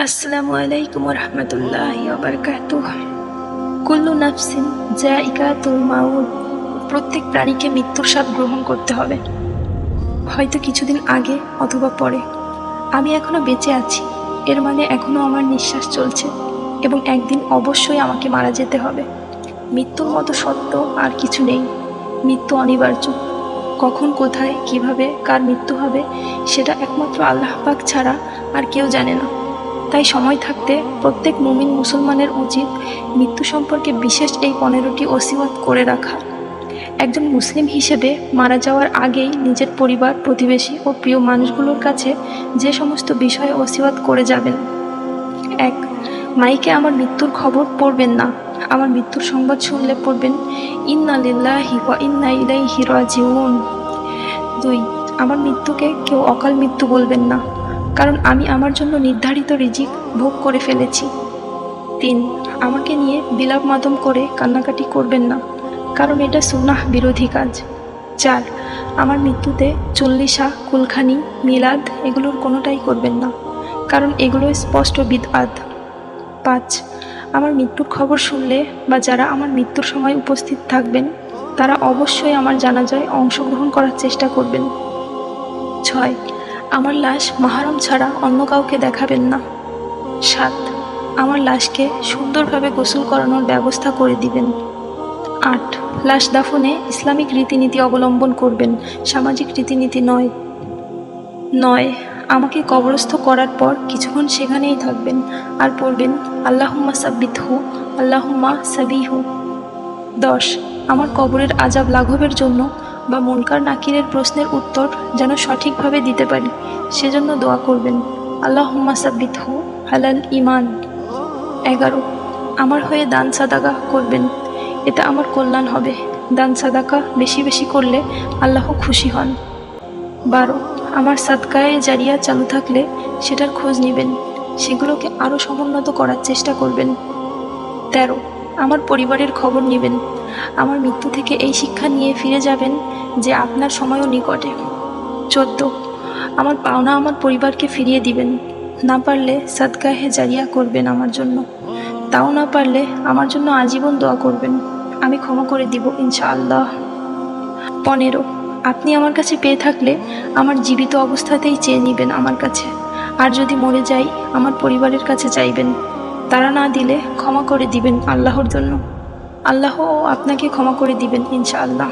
আসসালামু আলাইকুম রহমতুল্লাহ বারকাত কুল্লু নাফসিন জাইকাতুল মাউত। প্রত্যেক প্রাণীকে মৃত্যুর স্বাদ গ্রহণ করতে হবে। হয়তো কিছুদিন আগে অথবা পরে। আমি এখনও বেঁচে আছি। এর মানে এখনও আমার নিঃশ্বাস চলছে এবং একদিন অবশ্যই আমাকে মারা যেতে হবে। মৃত্যুর মতো সত্য আর কিছু নেই। মৃত্যু অনিবার্য। কখন, কোথায়, কীভাবে, কার মৃত্যু হবে, সেটা একমাত্র আল্লাহ পাক ছাড়া আর কেউ জানে না। তাই সময় থাকতে প্রত্যেক মুমিন মুসলমানের উচিত মৃত্যু সম্পর্কে বিশেষ এই পনেরোটি ওসিওয়াত করে রাখা। একজন মুসলিম হিসেবে মারা যাওয়ার আগেই নিজের পরিবার, প্রতিবেশী ও প্রিয় মানুষগুলোর কাছে যে সমস্ত বিষয়ে ওসিওয়াত করে যাবেন। এক, মাইকে আমার মৃত্যুর খবর পড়বেন না। আমার মৃত্যুর সংবাদ শুনলে পড়বেন, ইন্না লিল্লাহি ওয়া ইন্না ইলাইহি রাজিউন। দুই, আমার মৃত্যুকে কেউ অকাল মৃত্যু বলবেন না। কারণ আমি আমার জন্য নির্ধারিত রিজিক ভোগ করে ফেলেছি। তিন, আমাকে নিয়ে বিলাপ মাদম করে কান্নাকাটি করবেন না, কারণ এটা সুনাহ বিরোধী কাজ। চার, আমার মৃত্যুতে চল্লিশা, কুলখানি, মিলাদ এগুলোর কোনোটাই করবেন না, কারণ এগুলো স্পষ্ট বিদআত। পাঁচ, আমার মৃত্যুর খবর শুনলে বা যারা আমার মৃত্যুর সময় উপস্থিত থাকবেন, তারা অবশ্যই আমার জানাজায় অংশগ্রহণ করার চেষ্টা করবেন। ছয় আমার লাশ মাহারম ছাড়া অন্য কাউকে দেখাবেন না। সাত, আমার লাশকে সুন্দরভাবে গোসল করানোর ব্যবস্থা করে দিবেন। আট, লাশ দাফনে ইসলামিক রীতিনীতি অবলম্বন করবেন, সামাজিক রীতিনীতি নয়। নয়, আমাকে কবরস্থ করার পর কিছুক্ষণ সেখানেই থাকবেন, আর পড়বেন, আল্লাহুম্মা হু আল্লাহুম্মা সাবিহু। দশ, আমার কবরের আজাব লাঘবের জন্য বা মুনকার নাকিরের প্রশ্নের উত্তর যেন সঠিকভাবে দিতে পারি, সেজন্য দোয়া করবেন। আল্লাহ সাব্বিত হু হালাল ইমান এগারো, আমার হয়ে দান সাদাকা করবেন। এতে আমার কল্যাণ হবে। দান সাদাকা বেশি বেশি করলে আল্লাহ খুশি হন। বারো, আমার সাদকায়ে জারিয়া চালু থাকলে সেটার খোঁজ নেবেন। সেগুলোকে আরও সমুন্নত করার চেষ্টা করবেন। তেরো, আমার পরিবারের খবর নেবেন। আমার মৃত্যু থেকে এই শিক্ষা নিয়ে ফিরে যাবেন যে আপনার সময়ও নিকটে। চোদ্দ, আমার পাওনা আমার পরিবারকে ফিরিয়ে দিবেন। না পারলে সাদকাহে জারিয়া করবেন আমার জন্য। তাও না পারলে আমার জন্য আজীবন দোয়া করবেন। আমি ক্ষমা করে দিব ইনশাআল্লাহ। পনেরো, আপনি আমার কাছে পেয়ে থাকলে আমার জীবিত অবস্থাতেই চেয়ে নেবেন আমার কাছে। আর যদি মরে যাই, আমার পরিবারের কাছে চাইবেন। তারা না দিলে ক্ষমা করে দিবেন আল্লাহর জন্য। আল্লাহ আপনাকে ক্ষমা করে দিবেন, ইনশাআল্লাহ।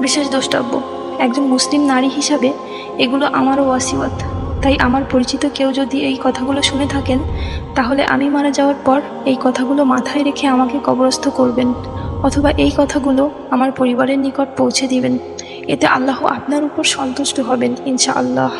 বিশেষ দ্রষ্টব্য, একজন মুসলিম নারী হিসাবে এগুলো আমারও ওয়াসিওয়াত। তাই আমার পরিচিত কেউ যদি এই কথাগুলো শুনে থাকেন, তাহলে আমি মারা যাওয়ার পর এই কথাগুলো মাথায় রেখে আমাকে কবরস্থ করবেন, অথবা এই কথাগুলো আমার পরিবারের নিকট পৌঁছে দিবেন। এতে আল্লাহ আপনার উপর সন্তুষ্ট হবেন, ইনশাআল্লাহ।